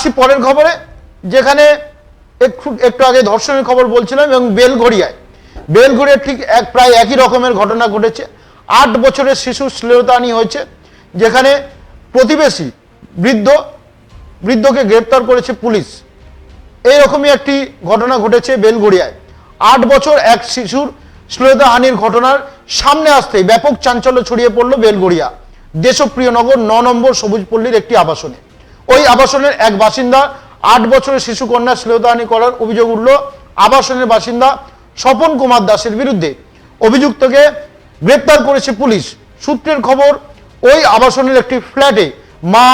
আসি পরের খবরে, যেখানে একটু একটু আগে ধর্ষণের খবর বলছিলাম এবং বেলঘড়িয়ায়। বেলঘড়িয়ায় ঠিক এক, প্রায় একই রকমের ঘটনা ঘটেছে। আট বছরের শিশু শ্লীলতাহানি হয়েছে, যেখানে প্রতিবেশী বৃদ্ধ, বৃদ্ধকে গ্রেপ্তার করেছে পুলিশ। এইরকমই একটি ঘটনা ঘটেছে বেলগড়িয়ায় আট বছর এক শিশুর শ্লীলতাহানির ঘটনার সামনে আসতেই ব্যাপক চাঞ্চল্য ছড়িয়ে পড়ল বেলগড়িয়া দেশপ্রিয় নগর ন নম্বর সবুজপল্লীর একটি আবাসনে। ওই আবাসনের এক বাসিন্দা, আট বছরের শিশু কন্যা শ্লীলতাহানি করার অভিযোগ উঠল আবাসনের বাসিন্দা স্বপন কুমার দাসের বিরুদ্ধে। অভিযুক্তকে গ্রেপ্তার করেছে পুলিশ। সূত্রের খবর, ওই আবাসনের একটি ফ্ল্যাটে মা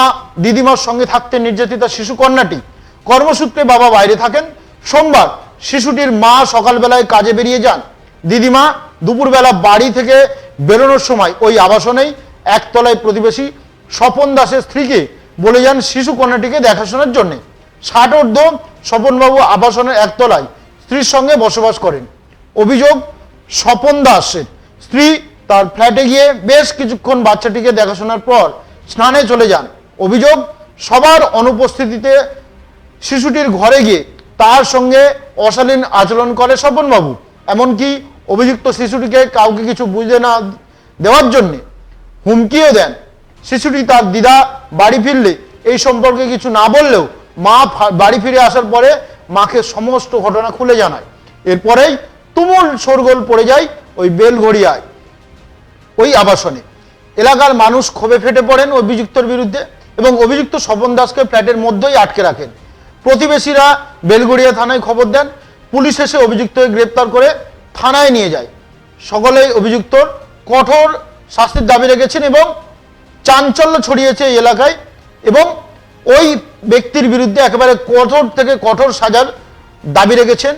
দিদিমার সঙ্গে থাকতে নির্যাতিতা শিশু কন্যাটি। কর্মসূত্রে বাবা বাইরে থাকেন। সোমবার শিশুটির মা সকালবেলায় কাজে বেরিয়ে যান। দিদিমা দুপুরবেলা বাড়ি থেকে বেরোনোর সময় ওই আবাসনেই একতলায় প্রতিবেশী স্বপন দাসের স্ত্রীকে বলে যান শিশু কন্যাটিকে দেখাশোনার জন্য। ষাট ঊর্ধ্ব স্বপনবাবু আবাসনের একতলায় স্ত্রীর সঙ্গে বসবাস করেন। অভিযোগ, স্বপন দাসের। স্ত্রী তার ফ্ল্যাটে গিয়ে বেশ কিছুক্ষণ বাচ্চাটিকে দেখাশোনার পর স্নানে চলে যান। অভিযোগ, সবার অনুপস্থিতিতে শিশুটির ঘরে গিয়ে তার সঙ্গে অশালীন আচরণ করে স্বপনবাবু। এমনকি অভিযুক্ত শিশুটিকে কাউকে কিছু বুঝতে না দেওয়ার জন্যে হুমকিও দেন। শিশুটি তার দিদা বাড়ি ফিরলে, এই সম্পর্কে কিছু না বললেও মা বাড়ি ফিরে আসার পরে মাকে সমস্ত ঘটনা খুলে জানায়। এরপরেই তুমুল শোরগোল পড়ে যায় ওই বেলঘড়িয়ায়, ওই আবাসনে। এলাকার মানুষ ক্ষোভে ফেটে পড়েন অভিযুক্তর বিরুদ্ধে এবং অভিযুক্ত স্বপন দাসকে ফ্ল্যাটের মধ্যেই আটকে রাখেন। প্রতিবেশীরা বেলগড়িয়া থানায় খবর দেন, পুলিশ এসে অভিযুক্তকে গ্রেপ্তার করে থানায় নিয়ে যায়। সকলেই অভিযুক্তর কঠোর শাস্তির দাবি রেখেছেন এবং চাঞ্চল্য ছড়িয়েছে এই এলাকায় এবং ওই ব্যক্তির বিরুদ্ধে একেবারে কঠোর থেকে কঠোর সাজার দাবি রেখেছেন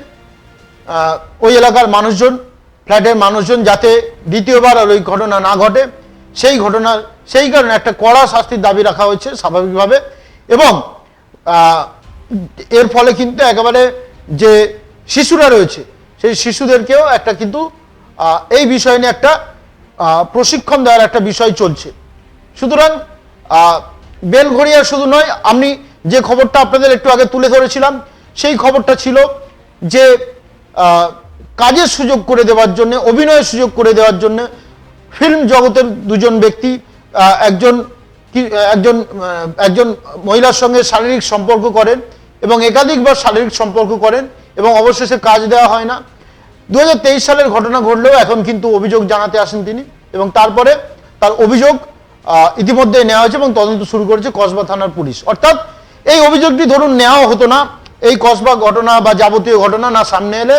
ওই এলাকার মানুষজন, ফ্ল্যাটের মানুষজন যাতে দ্বিতীয়বার আর ওই ঘটনা না ঘটে। সেই ঘটনার সেই কারণে একটা কড়া শাস্তির দাবি রাখা হয়েছে স্বাভাবিকভাবে এবং এর ফলে কিন্তু একেবারে যে শিশুরা রয়েছে, সেই শিশুদেরকেও একটা কিন্তু এই বিষয় নিয়ে একটা প্রশিক্ষণ দেওয়ার একটা বিষয় চলছে। সুতরাং বেলঘড়িয়া শুধু নয় আমি যে খবরটা আপনাদের একটু আগে তুলে ধরেছিলাম, সেই খবরটা ছিল যে কাজের সুযোগ করে দেওয়ার জন্য, অভিনয়ের সুযোগ করে দেওয়ার জন্য ফিল্ম জগতের দুজন ব্যক্তি একজন একজন একজন মহিলার সঙ্গে শারীরিক সম্পর্ক করেন এবং একাধিকবার শারীরিক সম্পর্ক করেন এবং অবশেষে কাজ দেওয়া হয় না। দু হাজার তেইশ সালের ঘটনা ঘটলেও এখন কিন্তু অভিযোগ জানাতে আসেন তিনি এবং তারপরে তার অভিযোগ ইতিমধ্যে নেওয়া হয়েছে এবং তদন্ত শুরু করেছে কসবা থানার পুলিশ। অর্থাৎ এই অভিযোগটি ধরুন নেওয়া হতো না। এই কসবা ঘটনা বা যাবতীয় ঘটনা না সামনে এলে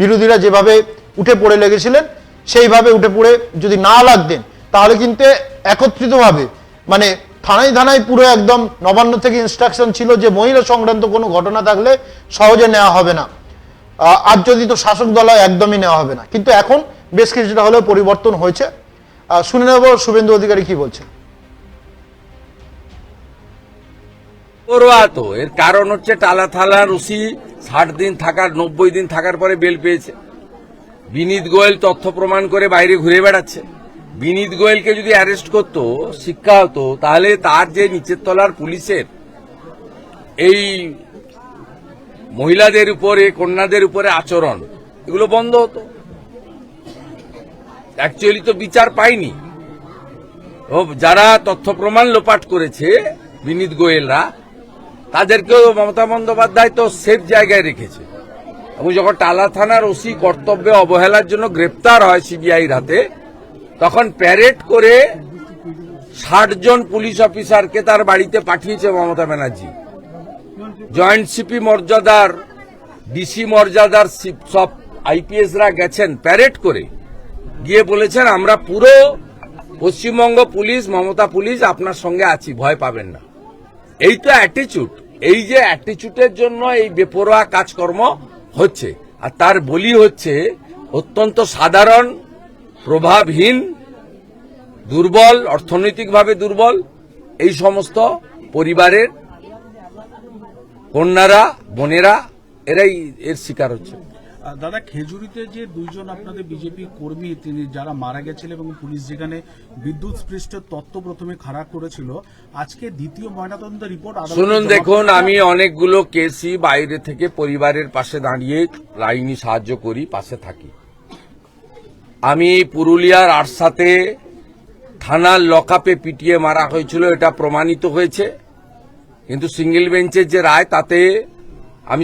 বিরোধীরা যেভাবে উঠে পড়ে লেগেছিলেন, সেইভাবে উঠে পড়ে যদি না লাগতেন, তাহলে কিন্তু একত্রিতভাবে মানে থানায় থানায় পুরো একদম নবান্ন থেকে ইনস্ট্রাকশন ছিল যে মহিলা সংক্রান্ত কোনো ঘটনা থাকলে সহজে নেওয়া হবে না। আর যদি তো শাসক দল একদমই নেওয়া হবে না। কিন্তু এখন বেশ কিছুটা হলেও পরিবর্তন হয়েছে। শুনে নেব, শুভেন্দু অধিকারী কি বলছেন? তো, এর কারণ হচ্ছে টালা থালা রুসি ষাট দিন থাকার, নব্বই দিন থাকার পরে বেল পেয়েছে। বিনীত গোয়েল তথ্য প্রমাণ করে বাইরে ঘুরে বেড়াচ্ছে। বিনীত গোয়েলকে যদি অ্যারেস্ট করতো, শিক্ষা হতো, তাহলে তার যে নিচের তলার পুলিশের, এই মহিলাদের উপরে, কন্যাদের উপরে আচরণ, এগুলো বন্ধ হতো। অ্যাকচুয়ালি তো বিচার পায়নি ও, যারা তথ্য প্রমাণ লোপাট করেছে, বিনীত গোয়েলরা, তাদেরকেও মমতা বন্দ্যোপাধ্যায় তো সেফ জায়গায় রেখেছে। এবং যখন টালা থানার ওসি কর্তব্যে অবহেলার জন্য গ্রেপ্তার হয় সিবিআই হাতে, তখন প্যারেড করে ষাট জন পুলিশ অফিসারকে তার বাড়িতে পাঠিয়েছে মমতা ব্যানার্জি। জয়েন্ট সিপি মর্যাদার ডিসি মর্যাদার সব আইপিএসরা গেছেন প্যারেড করে। গিয়ে বলেছেন, আমরা পুরো পশ্চিমবঙ্গ পুলিশ, মমতা পুলিশ আপনার সঙ্গে আছি, ভয় পাবেন না। এই তো অ্যাটিচিউড এই যে অ্যাটিচিউডের জন্য এই বেপরোয়া কাজকর্ম হচ্ছে। আর তার বলি হচ্ছে, অত্যন্ত সাধারণ, প্রভাবহীন, দুর্বল, অর্থনৈতিকভাবে দুর্বল, এই সমস্ত পরিবারের কন্যারা, বোনেরা, এরাই এর শিকার হচ্ছে। দাদা খেজুরিতে যে দুইজন আপনাদের বিজেপি কর্মী তিনি যারা মারা গেছিলেন এবং পুলিশ যেখানে বিদ্যুৎ স্পৃষ্টের তত্ত্ব প্রথমে খারাপ করেছিল আজকে দ্বিতীয় ময়নাতদন্ত রিপোর্ট শুনুন দেখুন আমি অনেকগুলো কেসই বাইরে থেকে পরিবারের পাশে দাঁড়িয়ে আইনি সাহায্য করি পাশে থাকি। আমি পুরুলিয়ার আরসাতে থানার লকআপে পিটিয়ে মারা হয়েছিল এটা প্রমাণিত হয়েছে। কিন্তু সিঙ্গেল বেঞ্চের যে রায় তাতে